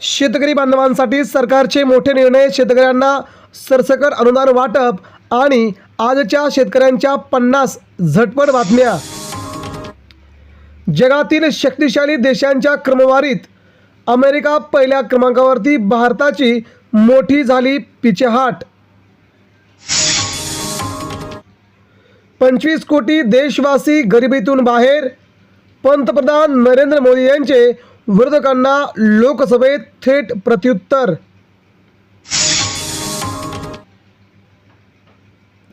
शेतकरी बांधवांसाठी सरकारचे मोठे निर्णय शेतकऱ्यांना सरसकट अनुदान वाटप आणि आजच्या शेतकऱ्यांच्या पन्नास झटपट बातम्या. जगातील शक्तिशाली देशांच्या क्रमवारीत अमेरिका पहिल्या क्रमांकावरती भारताची मोठी झाली पिछेहाट. पंचवीस कोटी देशवासी गरिबीतून बाहेर. पंतप्रधान नरेंद्र मोदी यांचे विरोधकांना लोकसभेत थेट प्रत्युत्तर.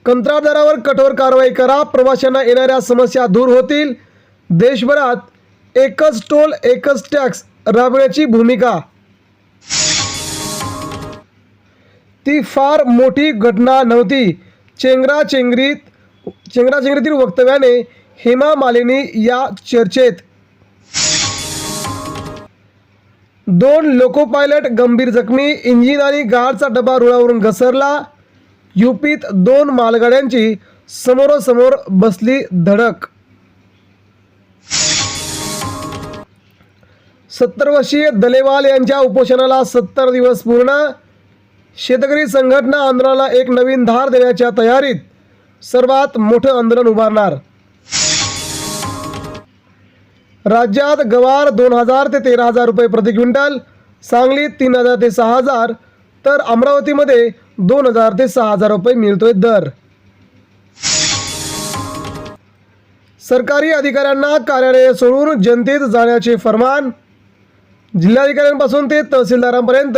कंत्राटदारावर कठोर कारवाई करा प्रवाशांना येणाऱ्या समस्या दूर होतील. देशभरात एकच टोल एकच टॅक्स राबवण्याची भूमिका. ती फार मोठी घटना नव्हती. चेंगराचेंगरीत चेंगराचेंगरीतील वक्तव्याने हेमा मालिनी या चर्चेत दोन लोको पायलट गंभीर जखमी इंजिन आणि गाडचा डबा रुळावरून घसरला. युपीत दोन मालगाड्यांची समोरासमोर बसली धडक. सत्तर वर्षीय दलेवाल यांच्या उपोषणाला सत्तर दिवस पूर्ण. शेतकरी संघटना आंदोलनाला एक नवीन धार देण्याच्या तयारीत सर्वात मोठं आंदोलन उभारणार. राज्यात गवार दोन हजार ते तेरा हजार रुपये प्रति क्विंटल सांगलीत तीन हजार ते सहा हजार तर अमरावतीमध्ये दोन हजार ते सहा हजार रुपये मिळतोय दर. सरकारी अधिकाऱ्यांना कार्यालय सोडून जनतेत जाण्याचे फरमान. जिल्हाधिकाऱ्यांपासून ते तहसीलदारांपर्यंत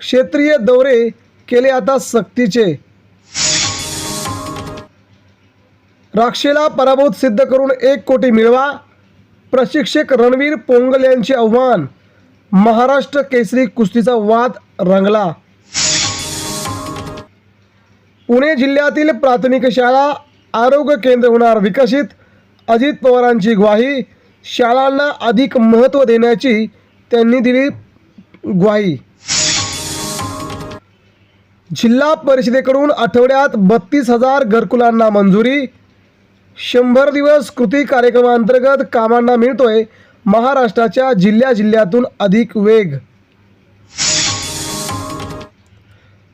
क्षेत्रीय दौरे केले आता सक्तीचे. राक्षेला पराभूत सिद्ध करून एक कोटी मिळवा. प्रशिक्षक रणवीर पोंगल यांचे आव्हान महाराष्ट्र केसरी कुस्तीचा वाद रंगला. पुणे जिल्ह्यातील प्राथमिक शाळा आरोग्य केंद्र होणार विकसित. अजित पवारांची ग्वाही शाळांना अधिक महत्त्व देण्याची त्यांनी दिली ग्वाही. जिल्हा परिषदेकडून आठवड्यात बत्तीस हजार घरकुलांना मंजुरी शंभर दिवस कृती कार्यक्रमांतर्गत कामांना मिळतोय महाराष्ट्राच्या जिल्ह्या जिल्ह्यातून अधिक वेग.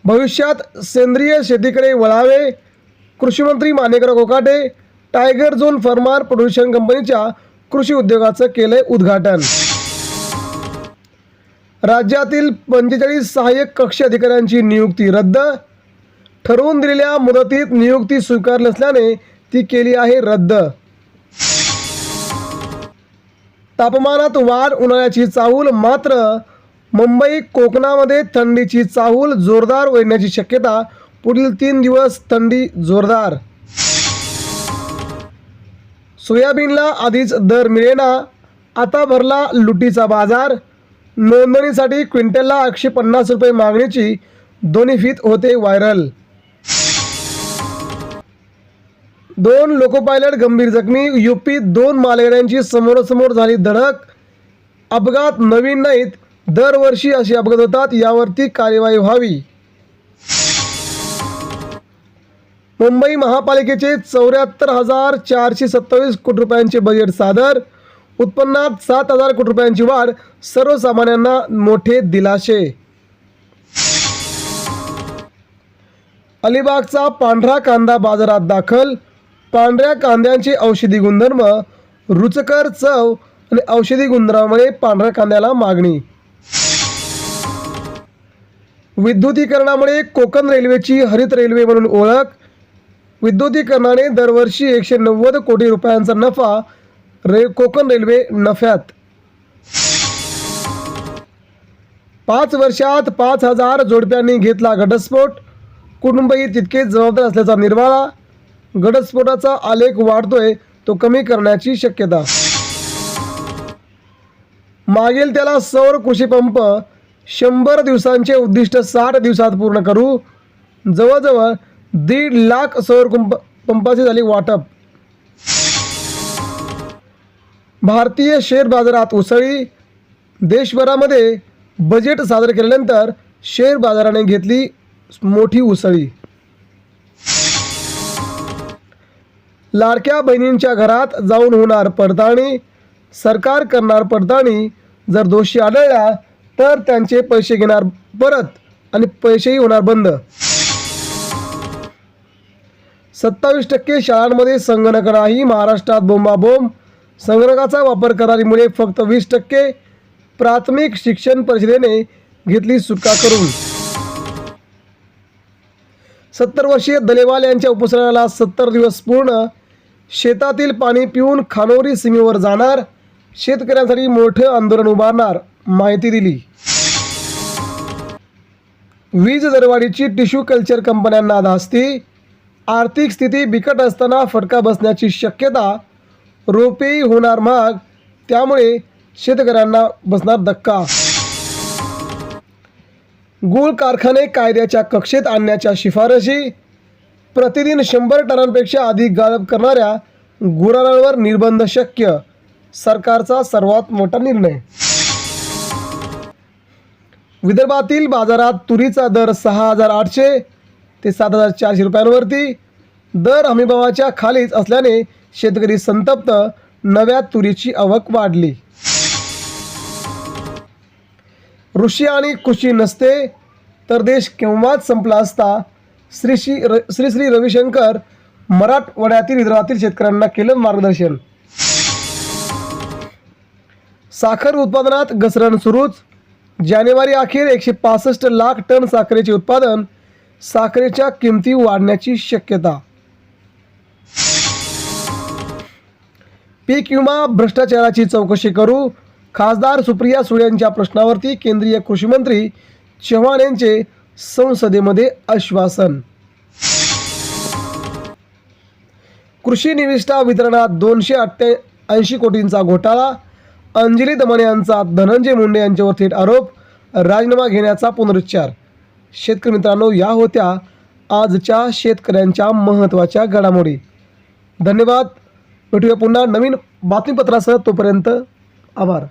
भविष्यात सेंद्रिय शेतीकडे वळावे. कृषीमंत्री Manekar Kokate tiger zone farmer production कंपनीच्या कृषी उद्योगाचं केलंय उद्घाटन. राज्यातील पंचेचाळीस सहाय्यक कक्ष अधिकाऱ्यांची नियुक्ती रद्द. ठरवून दिलेल्या मुदतीत नियुक्ती स्वीकारली असल्याने ती केली आहे रद्द. तापमानात वाढ उन्हाळ्याची चाहूल मात्र मुंबई कोकणामध्ये थंडीची चाहूल जोरदार वळण्याची शक्यता पुढील तीन दिवस थंडी जोरदार. सोयाबीनला आधीच दर मिळेना आता भरला लुटीचा बाजार. नोंदणीसाठी क्विंटलला एकशे पन्नास रुपये मागणीची दोन्ही फीत होते व्हायरल. दोन लोको पायलट गंभीर जखमी. युपीत दोन मालगाड्यांची समोरासमोर झाली धडक. अपघात नवीन नाहीत. दरवर्षी असे अपघात होतात. यावरती कार्यवाही व्हावी. मुंबई महापालिकेचे चौऱ्याहत्तर हजार चारशे सत्तावीस कोटी रुपयांचे बजेट सादर. उत्पन्नात सात हजार कोटी रुपयांची वाढ. सर्वसामान्यांना मोठे दिलाशे अलिबागचा पांढरा कांदा बाजारात दाखल. पांढऱ्या कांद्यांचे औषधी गुणधर्म रुचकर चव आणि औषधी गुणधर्मामुळे पांढऱ्या कांद्याला मागणी. विद्युतीकरणामुळे कोकण रेल्वेची हरित रेल्वे म्हणून ओळख. विद्युतीकरणाने दरवर्षी एकशे नव्वद कोटी रुपयांचा नफा रे कोकण रेल्वे नफ्यात. पाच वर्षात पाच हजार जोडप्यांनी घेतला घटस्फोट. कुटुंबही तितकेच जबाबदार असल्याचा निर्वाळा. घटस्फोटाचा आलेख वाढतोय तो कमी करण्याची शक्यता. मागील त्याला सौर कृषीपंप शंभर दिवसांचे उद्दिष्ट साठ दिवसात पूर्ण करू. जवळजवळ दीड लाख सौर कुंप पंपाचे झाले वाटप. भारतीय शेअर बाजारात उसळी. देशभरामध्ये बजेट सादर केल्यानंतर शेअर बाजाराने घेतली मोठी उसळी. लाडक्या बहिणींच्या घरात जाऊन होणार पडताळणी सरकार करणार पडताळणी. जर दोषी आढळल्या तर त्यांचे पैसे घेणार परत आणि पैसेही होणार बंद. सत्तावीस टक्के शाळांमध्ये संगणक नाही महाराष्ट्रात बोंबाबोंब. संगणकाचा वापर करणारीमुळे फक्त वीस टक्के प्राथमिक शिक्षण परिषदेने घेतली सुटका करून. सत्तर वर्षीय दलेवाल यांच्या उपोषणाला सत्तर दिवस पूर्ण शेतातील पाणी पिऊन खानोरी सीमेवर जाणार शेतकऱ्यांसाठी मोठं आंदोलन उभारणार माहिती दिली. वीज दरवाढीची टिश्यू कल्चर कंपन्यांना धास्ती आर्थिक स्थिती बिकट असताना फटका बसण्याची शक्यता रोपेही होणार महाग त्यामुळे शेतकऱ्यांना बसणार धक्का. गूळ कारखाने कायद्याच्या कक्षेत आणण्याच्या शिफारशी प्रतिदिन शंभर टनांपेक्षा अधिक गाळप करणाऱ्या गुरांवर निर्बंध शक्य सरकारचा सर्वात मोठा निर्णय. विदर्भातील बाजारात तुरीचा दर सहा हजार आठशे ते सात हजार चारशे रुपयांवरती. दर हमीभावाच्या खालीच असल्याने शेतकरी संतप्त नव्या तुरीची आवक वाढली. ऋषी आणि कृषी नसते तर देश केव्हाच संपला असता श्री श्री र श्री श्री रविशंकर मराठवाड्यातील विदर्भातील शेतकऱ्यांना केलं मार्गदर्शन. साखर उत्पादनात घसरण सुरूच. जानेवारी अखेर एकशे पासष्ट लाख टन साखरेचे उत्पादन साखरेच्या किमती वाढण्याची शक्यता. पीक विमा भ्रष्टाचाराची चौकशी करू खासदार सुप्रिया सुळे यांच्या प्रश्नावरती केंद्रीय कृषी मंत्री चव्हाण यांचे संसदेमध्ये आश्वासन. कृषी निविष्ठा वितरणात दोनशे अठ्ठ्या ऐंशी कोटींचा घोटाळा. अंजली दमन यांचा धनंजय मुंडे यांच्यावर थेट आरोप. राजीनामा घेण्याचा पुनरुच्चार. शेतकरी मित्रांनो या होत्या आजच्या शेतकऱ्यांच्या महत्त्वाच्या घडामोडी. धन्यवाद. भेटूया पुन्हा नवीन बातमीपत्रासह. तोपर्यंत आभार.